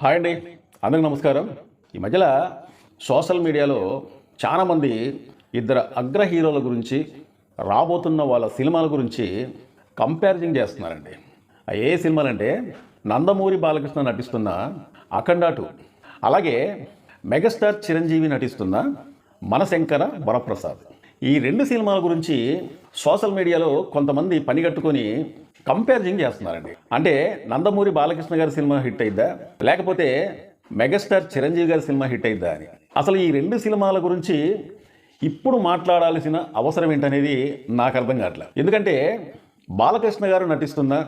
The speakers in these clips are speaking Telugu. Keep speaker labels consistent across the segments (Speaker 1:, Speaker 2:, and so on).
Speaker 1: హాయ్ అండి. అందరికి నమస్కారం. ఈ మధ్యలో సోషల్ మీడియాలో చాలామంది ఇద్దరు అగ్ర హీరోల గురించి రాబోతున్న వాళ్ళ సినిమాల గురించి కంపారిజన్ చేస్తున్నారండి. ఏ సినిమాలంటే నందమూరి బాలకృష్ణ నటిస్తున్న అఖండ టూ అలాగే మెగాస్టార్ చిరంజీవి నటిస్తున్న మనశంకర వరప్రసాద్. ఈ రెండు సినిమాల గురించి సోషల్ మీడియాలో కొంతమంది పనిగట్టుకొని కంపారిజన్ చేస్తున్నారండి. అంటే నందమూరి బాలకృష్ణ గారి సినిమా హిట్ అయిద్దా? లేకపోతే మెగాస్టార్ చిరంజీవి గారి సినిమా హిట్ అయిద్దా అని. అసలు ఈ రెండు సినిమాల గురించి ఇప్పుడు మాట్లాడాల్సిన అవసరం ఏంటనేది నాకు అర్థం కావట్లేదు. ఎందుకంటే బాలకృష్ణ గారు నటిస్తున్న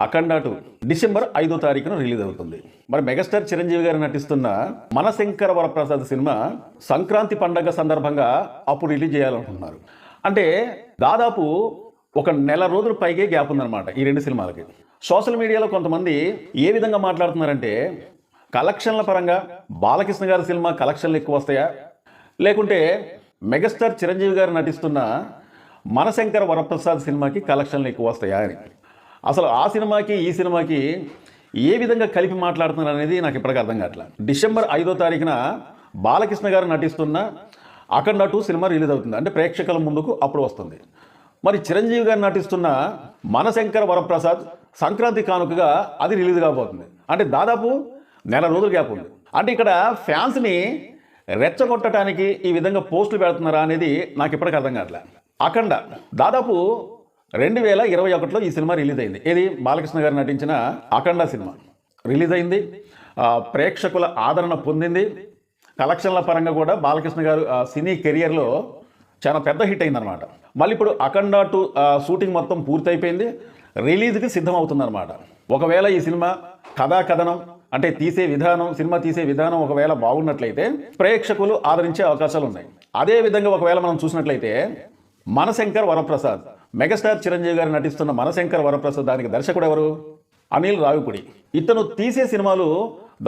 Speaker 1: అఖండాటు డిసెంబర్ ఐదో తారీఖున రిలీజ్ అవుతుంది. మరి మెగాస్టార్ చిరంజీవి గారు నటిస్తున్న మనశంకర వరప్రసాద్ సినిమా సంక్రాంతి పండగ సందర్భంగా అప్పుడు రిలీజ్ చేయాలనుకుంటున్నారు. అంటే దాదాపు ఒక నెల రోజుల పైకే గ్యాప్ ఉందన్నమాట ఈ రెండు సినిమాలకి. సోషల్ మీడియాలో కొంతమంది ఏ విధంగా మాట్లాడుతున్నారంటే కలెక్షన్ల పరంగా బాలకృష్ణ గారి సినిమా కలెక్షన్లు ఎక్కువ వస్తాయా? లేకుంటే మెగాస్టార్ చిరంజీవి గారు నటిస్తున్న మనశంకర వరప్రసాద్ సినిమాకి కలెక్షన్లు ఎక్కువ వస్తాయా అని. అసలు ఆ సినిమాకి ఈ సినిమాకి ఏ విధంగా కలిపి మాట్లాడుతున్నారు అనేది నాకు ఇప్పటికీ అర్థం కావట్లేదు. డిసెంబర్ ఐదో తారీఖున బాలకృష్ణ గారు నటిస్తున్న అఖండ టూ సినిమా రిలీజ్ అవుతుంది. అంటే ప్రేక్షకుల ముందుకు అప్పుడు వస్తుంది. మరి చిరంజీవి గారు నటిస్తున్న మనశంకర వరప్రసాద్ సంక్రాంతి కానుకగా అది రిలీజ్ కాబోతుంది. అంటే దాదాపు నెల రోజులు గ్యాప్ ఉంది. అంటే ఇక్కడ ఫ్యాన్స్ని రెచ్చగొట్టడానికి ఈ విధంగా పోస్టులు పెడుతున్నారా అనేది నాకు ఇప్పటికీ అర్థం కావట్లేదు అఖండ దాదాపు రెండు వేల ఇరవై ఒకటిలో ఈ సినిమా రిలీజ్ అయింది. ఏది? బాలకృష్ణ గారు నటించిన అఖండ సినిమా. రిలీజ్ అయింది. ప్రేక్షకుల ఆదరణ పొందింది. కలెక్షన్ల పరంగా కూడా బాలకృష్ణ గారు ఆ, సినీ కెరియర్లో చాలా పెద్ద హిట్ అయిందనమాట మళ్ళీ ఇప్పుడు అఖండ టూ షూటింగ్ మొత్తం పూర్తయిపోయింది. రిలీజ్కి సిద్ధం అవుతుందన్నమాట ఒకవేళ ఈ సినిమా కథా కథనం అంటే తీసే విధానం సినిమా తీసే విధానం ఒకవేళ బాగున్నట్లయితే ప్రేక్షకులు ఆదరించే అవకాశాలు ఉన్నాయి. అదే విధంగా ఒకవేళ మనం చూసినట్లయితే మనశంకర్ వరప్రసాద్ మెగాస్టార్ చిరంజీవి గారు నటిస్తున్న మనశంకర్ వరప్రసాద్ దానికి దర్శకుడు ఎవరు? అనిల్ రావికుడి ఇతను తీసే సినిమాలు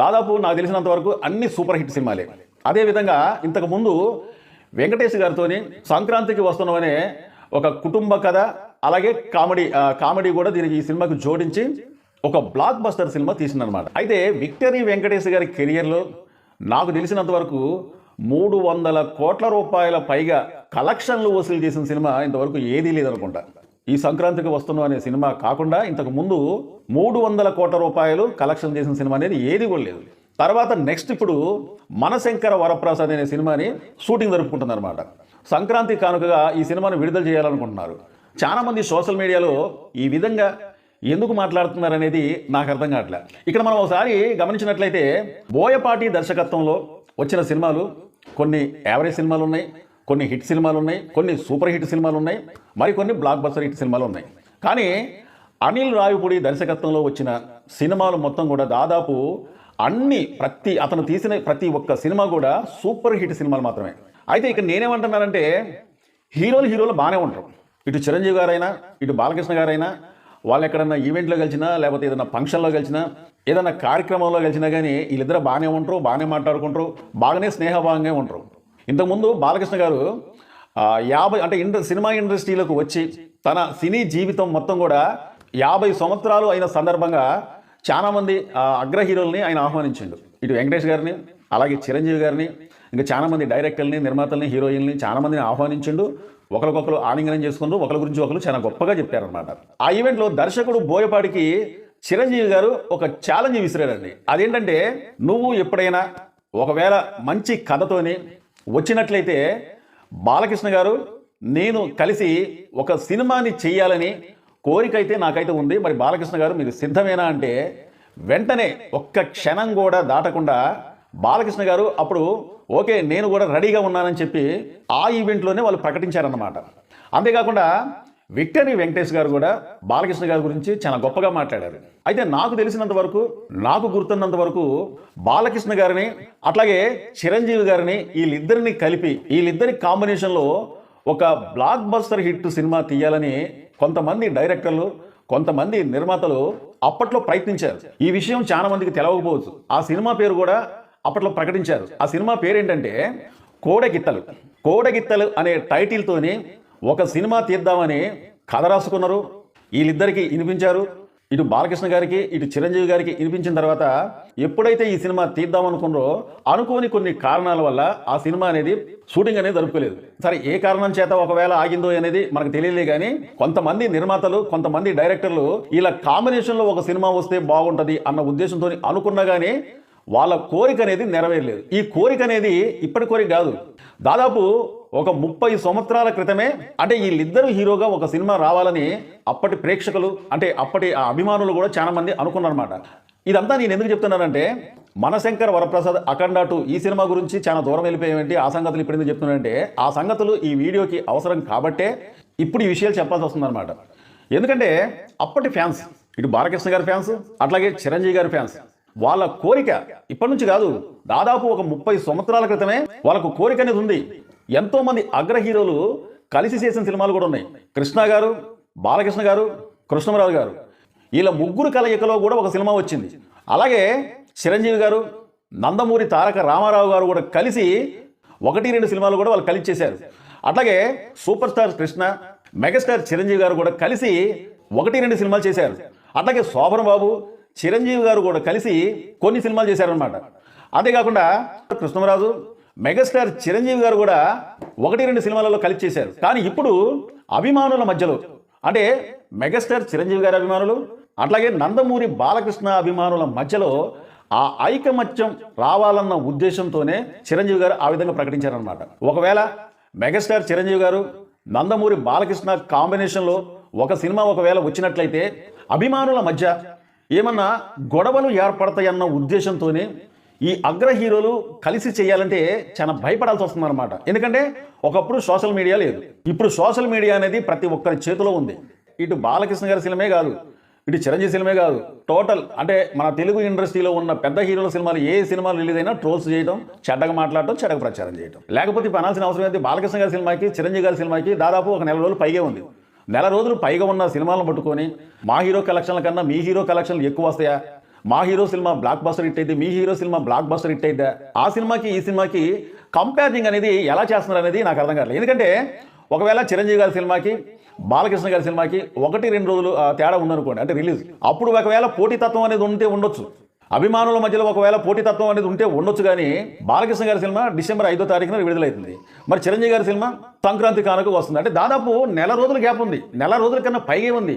Speaker 1: దాదాపు నాకు తెలిసినంత వరకు అన్ని సూపర్ హిట్ సినిమాలే. అదేవిధంగా ఇంతకుముందు వెంకటేష్ గారితోని సంక్రాంతికి వస్తున్నామనే ఒక కుటుంబ కథ అలాగే కామెడీ కామెడీ కూడా దీనికి ఈ సినిమాకు జోడించి ఒక బ్లాక్ బస్టర్ సినిమా తీసిందనమాట అయితే విక్టరీ వెంకటేష్ గారి కెరియర్లో నాకు తెలిసినంత వరకు మూడు వందల కోట్ల రూపాయల పైగా కలెక్షన్లు వసూలు చేసిన సినిమా ఇంతవరకు ఏదీ లేదనుకుంటా. ఈ సంక్రాంతికి వస్తున్నాం అనే సినిమా కాకుండా ఇంతకు ముందు మూడు వందల కోట్ల రూపాయలు కలెక్షన్ చేసిన సినిమా అనేది ఏది కూడా లేదు. తర్వాత నెక్స్ట్ ఇప్పుడు మనశంకర వరప్రసాద్ అనే సినిమాని షూటింగ్ జరుపుకుంటుందన్నమాట. సంక్రాంతి కానుకగా ఈ సినిమాను విడుదల చేయాలనుకుంటున్నారు. చాలామంది సోషల్ మీడియాలో ఈ విధంగా ఎందుకు మాట్లాడుతున్నారు అనేది నాకు అర్థం కావట్లే. ఇక్కడ మనం ఒకసారి గమనించినట్లయితే బోయపాటి దర్శకత్వంలో వచ్చిన సినిమాలు కొన్ని యావరేజ్ సినిమాలు ఉన్నాయి కొన్ని హిట్ సినిమాలు ఉన్నాయి కొన్ని సూపర్ హిట్ సినిమాలు ఉన్నాయి మరికొన్ని బ్లాక్ బస్టర్ హిట్ సినిమాలు ఉన్నాయి కానీ అనిల్ రావిపూడి దర్శకత్వంలో వచ్చిన సినిమాలు మొత్తం కూడా దాదాపు అన్ని ప్రతి అతను తీసిన ప్రతి ఒక్క సినిమా కూడా సూపర్ హిట్ సినిమాలు మాత్రమే. అయితే ఇక్కడ నేనేమంటున్నానంటే హీరోలు హీరోలు బాగానే ఉంటారు ఇటు చిరంజీవి గారైనా ఇటు బాలకృష్ణ గారైనా వాళ్ళు ఎక్కడన్నా ఈవెంట్లో కలిసినా లేకపోతే ఏదైనా ఫంక్షన్లో కలిసినా ఏదైనా కార్యక్రమంలో కలిసినా కానీ వీళ్ళిద్దరు బాగానే ఉంటారు బాగానే మాట్లాడుకుంటారు బాగానే స్నేహభావంగా ఉంటారు ఇంతకుముందు బాలకృష్ణ గారు యాభై అంటే ఇండ సినిమా ఇండస్ట్రీలోకి వచ్చి తన సినీ జీవితం మొత్తం కూడా యాభై సంవత్సరాలు అయిన సందర్భంగా చాలామంది మంది అగ్ర హీరోల్ని ఆయన ఆహ్వానించిండు. ఇటు వెంకటేష్ గారిని అలాగే చిరంజీవి గారిని ఇంకా చాలామంది డైరెక్టర్ని నిర్మాతల్ని హీరోయిన్ని చాలామందిని ఆహ్వానించిండు. ఒకరికొకరు ఆలింగనం చేసుకుంటూ ఒకరి గురించి ఒకరు చాలా గొప్పగా చెప్పారనమాట ఆ ఈవెంట్లో దర్శకుడు బోయపాటికి చిరంజీవి గారు ఒక ఛాలెంజ్ విసిరారండి. అదేంటంటే నువ్వు ఎప్పుడైనా ఒకవేళ మంచి కథతోని వచ్చినట్లయితే బాలకృష్ణ గారు నేను కలిసి ఒక సినిమాని చెయ్యాలని కోరిక అయితే నాకైతే ఉంది మరి బాలకృష్ణ గారు మీరు సిద్ధమేనా అంటే వెంటనే ఒక్క క్షణం కూడా దాటకుండా బాలకృష్ణ గారు అప్పుడు ఓకే నేను కూడా రెడీగా ఉన్నానని చెప్పి ఆ ఈవెంట్లోనే వాళ్ళు ప్రకటించారన్నమాట. అంతేకాకుండా విక్టరీ వెంకటేష్ గారు కూడా బాలకృష్ణ గారి గురించి చాలా గొప్పగా మాట్లాడారు. అయితే నాకు తెలిసినంత వరకు నాకు గుర్తున్నంత వరకు బాలకృష్ణ గారిని అట్లాగే చిరంజీవి గారిని వీళ్ళిద్దరిని కలిపి వీళ్ళిద్దరి కాంబినేషన్లో ఒక బ్లాక్ బస్టర్ హిట్ సినిమా తీయాలని కొంతమంది డైరెక్టర్లు కొంతమంది నిర్మాతలు అప్పట్లో ప్రయత్నించారు. ఈ విషయం చాలా మందికి తెలవకపోవచ్చు. ఆ సినిమా పేరు కూడా అప్పట్లో ప్రకటించారు. ఆ సినిమా పేరు ఏంటంటే కోడగిత్తలు. కోడగిత్తలు అనే టైటిల్తోని ఒక సినిమా తీద్దామని కథ రాసుకున్నారు. వీళ్ళిద్దరికీ వినిపించారు. ఇటు బాలకృష్ణ గారికి ఇటు చిరంజీవి గారికి వినిపించిన తర్వాత ఎప్పుడైతే ఈ సినిమా తీద్దాం అనుకున్నారో అనుకోని కొన్ని కారణాల వల్ల ఆ సినిమా అనేది షూటింగ్ అనేది జరుపుకోలేదు. సరే ఏ కారణం చేత ఒకవేళ ఆగిందో అనేది మనకు తెలియలే కానీ కొంతమంది నిర్మాతలు కొంతమంది డైరెక్టర్లు ఇలా కాంబినేషన్లో ఒక సినిమా వస్తే బాగుంటుంది అన్న ఉద్దేశంతో అనుకున్నా కానీ వాళ్ళ కోరిక అనేది నెరవేరలేదు. ఈ కోరిక అనేది ఇప్పటి కోరిక కాదు. దాదాపు ఒక ముప్పై సంవత్సరాల క్రితమే అంటే వీళ్ళిద్దరు హీరోగా ఒక సినిమా రావాలని అప్పటి ప్రేక్షకులు అంటే అప్పటి ఆ అభిమానులు కూడా చాలా మంది అనుకున్నారన్నమాట. ఇదంతా నేను ఎందుకు చెప్తున్నానంటే మనశంకర్ వరప్రసాద్ అఖండ టూ ఈ సినిమా గురించి చాలా దూరం వెళ్ళిపోయేంటి ఆ సంగతులు ఇప్పుడు ఎందుకు చెప్తున్నానంటే ఆ సంగతులు ఈ వీడియోకి అవసరం కాబట్టే ఇప్పుడు ఈ విషయాలు చెప్పాల్సి వస్తుందన్నమాట. ఎందుకంటే అప్పటి ఫ్యాన్స్ ఇటు బాలకృష్ణ గారి ఫ్యాన్స్ అట్లాగే చిరంజీవి గారి ఫ్యాన్స్ వాళ్ళ కోరిక ఇప్పటి నుంచి కాదు దాదాపు ఒక ముప్పై సంవత్సరాల క్రితమే వాళ్ళకు కోరిక అనేది ఉంది. ఎంతోమంది అగ్ర హీరోలు కలిసి చేసిన సినిమాలు కూడా ఉన్నాయి. కృష్ణ గారు బాలకృష్ణ గారు కృష్ణమరాజు గారు. వీళ్ళ ముగ్గురు కలయికలో కూడా ఒక సినిమా వచ్చింది. అలాగే చిరంజీవి గారు నందమూరి తారక రామారావు గారు కూడా కలిసి ఒకటి రెండు సినిమాలు కూడా వాళ్ళు కలిసి చేశారు అట్లాగే super star Krishna megastar Chiranjeevi గారు కూడా కలిసి ఒకటి రెండు సినిమాలు చేశారు. అట్లాగే శోభన్ బాబు చిరంజీవి గారు కూడా కలిసి కొన్ని సినిమాలు చేశారనమాట అంతేకాకుండా కృష్ణరాజు మెగాస్టార్ చిరంజీవి గారు కూడా ఒకటి రెండు సినిమాలలో కలిసి చేశారు. కానీ ఇప్పుడు అభిమానుల మధ్యలో అంటే మెగాస్టార్ చిరంజీవి గారి అభిమానులు అట్లాగే నందమూరి బాలకృష్ణ అభిమానుల మధ్యలో ఆ ఐకమత్యం రావాలన్న ఉద్దేశంతోనే చిరంజీవి గారు ఆ విధంగా ప్రకటించారనమాట ఒకవేళ మెగాస్టార్ చిరంజీవి గారు నందమూరి బాలకృష్ణ కాంబినేషన్లో ఒక సినిమా ఒకవేళ వచ్చినట్లయితే అభిమానుల మధ్య ఏమన్నా గొడవలు ఏర్పడతాయన్న ఉద్దేశంతోనే ఈ అగ్ర హీరోలు కలిసి చేయాలంటే చాలా భయపడాల్సి వస్తుందన్నమాట. ఎందుకంటే ఒకప్పుడు సోషల్ మీడియా లేదు. ఇప్పుడు సోషల్ మీడియా అనేది ప్రతి ఒక్కరి చేతిలో ఉంది. ఇటు బాలకృష్ణ గారి సినిమే కాదు ఇటు చిరంజీవి సినిమే కాదు టోటల్ అంటే మన తెలుగు ఇండస్ట్రీలో ఉన్న పెద్ద హీరోల సినిమాలు ఏ సినిమాలు రిలీజ్ అయినా ట్రోల్స్ చేయడం చెడ్డగా మాట్లాడటం చెడ్డగా ప్రచారం చేయడం లేకపోతే ఇప్పుడు అనాల్సిన అవసరం అయితే బాలకృష్ణ గారి సినిమాకి చిరంజీవి గారి సినిమాకి దాదాపు ఒక నెల రోజులు పైగే ఉంది. నెల రోజులు పైగా ఉన్న సినిమాలను పట్టుకొని మా హీరో కలెక్షన్ల కన్నా మీ హీరో కలెక్షన్లు ఎక్కువ వస్తాయా? మా హీరో సినిమా బ్లాక్ బస్టర్ హిట్ అయితే మీ హీరో సినిమా బ్లాక్ బస్టర్ హిట్ అయితే ఆ సినిమాకి ఈ సినిమాకి కంపేరింగ్ అనేది ఎలా చేస్తున్నారు అనేది నాకు అర్థం కావట్లేదు. ఎందుకంటే ఒకవేళ చిరంజీవి గారి సినిమాకి బాలకృష్ణ గారి సినిమాకి ఒకటి రెండు రోజులు తేడా ఉందనుకోండి అంటే రిలీజ్ అప్పుడు ఒకవేళ పోటీతత్వం అనేది ఉంటే ఉండొచ్చు. అభిమానుల మధ్యలో ఒకవేళ పోటీతత్వం అనేది ఉంటే ఉండొచ్చు కానీ బాలకృష్ణ గారి సినిమా డిసెంబర్ ఐదో తారీఖున విడుదలైతుంది. మరి చిరంజీవి గారి సినిమా సంక్రాంతి కానుక వస్తుంది. అంటే దాదాపు నెల రోజుల గ్యాప్ ఉంది. నెల రోజుల కన్నా పైగే ఉంది.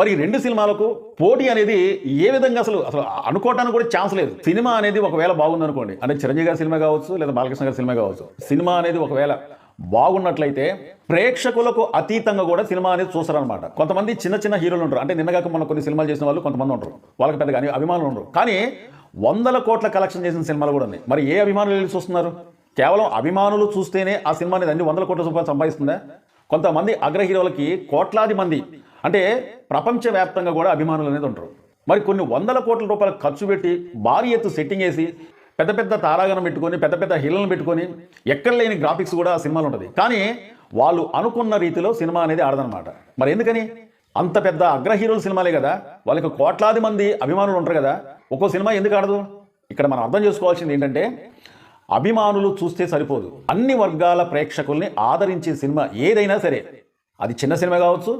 Speaker 1: మరి ఈ రెండు సినిమాలకు పోటీ అనేది ఏ విధంగా అసలు అసలు అనుకోవడానికి కూడా ఛాన్స్ లేదు. సినిమా అనేది ఒకవేళ బాగుంది అనుకోండి అంటే చిరంజీవి గారి సినిమా కావచ్చు లేదా బాలకృష్ణ గారి సినిమా కావచ్చు సినిమా అనేది ఒకవేళ బాగున్నట్లయితే ప్రేక్షకులకు అతీతంగా కూడా సినిమా అనేది చూస్తారనమాట కొంతమంది చిన్న చిన్న హీరోలు ఉంటారు. అంటే నిన్నగాక మన కొన్ని సినిమాలు చేసిన వాళ్ళు కొంతమంది ఉంటారు. వాళ్ళకి పెద్దగా అభిమానులు ఉండరు. కానీ వందల కోట్ల కలెక్షన్ చేసిన సినిమాలు కూడా ఉన్నాయి. మరి ఏ అభిమానులు వెళ్ళి చూస్తున్నారు? కేవలం అభిమానులు చూస్తేనే ఆ సినిమా అనేది అన్ని వందల కోట్ల రూపాయలు సంపాదిస్తుందా? కొంతమంది అగ్ర హీరోలకి కోట్లాది మంది అంటే ప్రపంచవ్యాప్తంగా కూడా అభిమానులు అనేది ఉంటారు. మరి కొన్ని వందల కోట్ల రూపాయలు ఖర్చు పెట్టి భారీ ఎత్తు సెట్టింగ్ వేసి పెద్ద పెద్ద తారాగణం పెట్టుకొని పెద్ద పెద్ద హిల్లను పెట్టుకొని ఎక్కడ లేని గ్రాఫిక్స్ కూడా సినిమాలు ఉంటుంది. కానీ వాళ్ళు అనుకున్న రీతిలో సినిమా అనేది ఆడదనమాట మరి ఎందుకని? అంత పెద్ద అగ్ర హీరోల సినిమాలే కదా. వాళ్ళకి కోట్లాది మంది అభిమానులు ఉంటారు కదా. ఒక్కో సినిమా ఎందుకు ఆడదు? ఇక్కడ మనం అర్థం చేసుకోవాల్సింది ఏంటంటే అభిమానులు చూస్తే సరిపోదు. అన్ని వర్గాల ప్రేక్షకుల్ని ఆదరించే సినిమా ఏదైనా సరే. అది చిన్న సినిమా కావచ్చు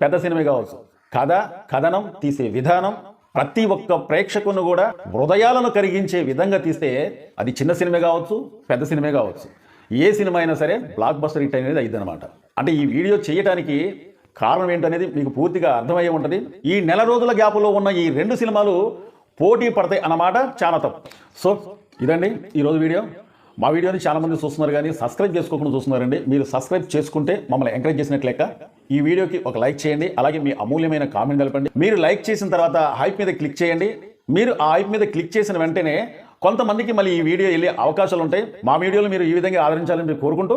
Speaker 1: పెద్ద సినిమా కావచ్చు. కథ కథనం తీసే విధానం ప్రతి ఒక్క ప్రేక్షకును కూడా హృదయాలను కరిగించే విధంగా తీస్తే అది చిన్న సినిమా కావచ్చు పెద్ద సినిమా కావచ్చు. ఏ సినిమా అయినా సరే బ్లాక్ బస్టర్ హిట్ అనేది అయిందనమాట అంటే ఈ వీడియో చేయడానికి కారణం ఏంటనేది మీకు పూర్తిగా అర్థమయ్యే ఉంటుంది. ఈ నెల రోజుల గ్యాప్లో ఉన్న ఈ రెండు సినిమాలు పోటీ పడతాయి అన్నమాట చాలా తప్పు. సో ఇదండి ఈరోజు వీడియో. మా వీడియోని చాలా మంది చూస్తున్నారు కానీ సబ్స్క్రైబ్ చేసుకోకుండా చూస్తున్నారండి. మీరు సబ్స్క్రైబ్ చేసుకుంటే మమ్మల్ని ఎంకరేజ్ చేసినట్లు లెక్క. ఈ వీడియోకి ఒక లైక్ చేయండి. అలాగే మీ అమూల్యమైన కామెంట్ తెలపండి మీరు లైక్ చేసిన తర్వాత హైప్ మీద క్లిక్ చేయండి. మీరు ఆ హైప్ మీద క్లిక్ చేసిన వెంటనే కొంతమందికి మళ్ళీ ఈ వీడియో వెళ్ళే అవకాశాలు ఉంటాయి. మా వీడియోలు మీరు ఈ విధంగా ఆదరించాలని మీరు కోరుకుంటూ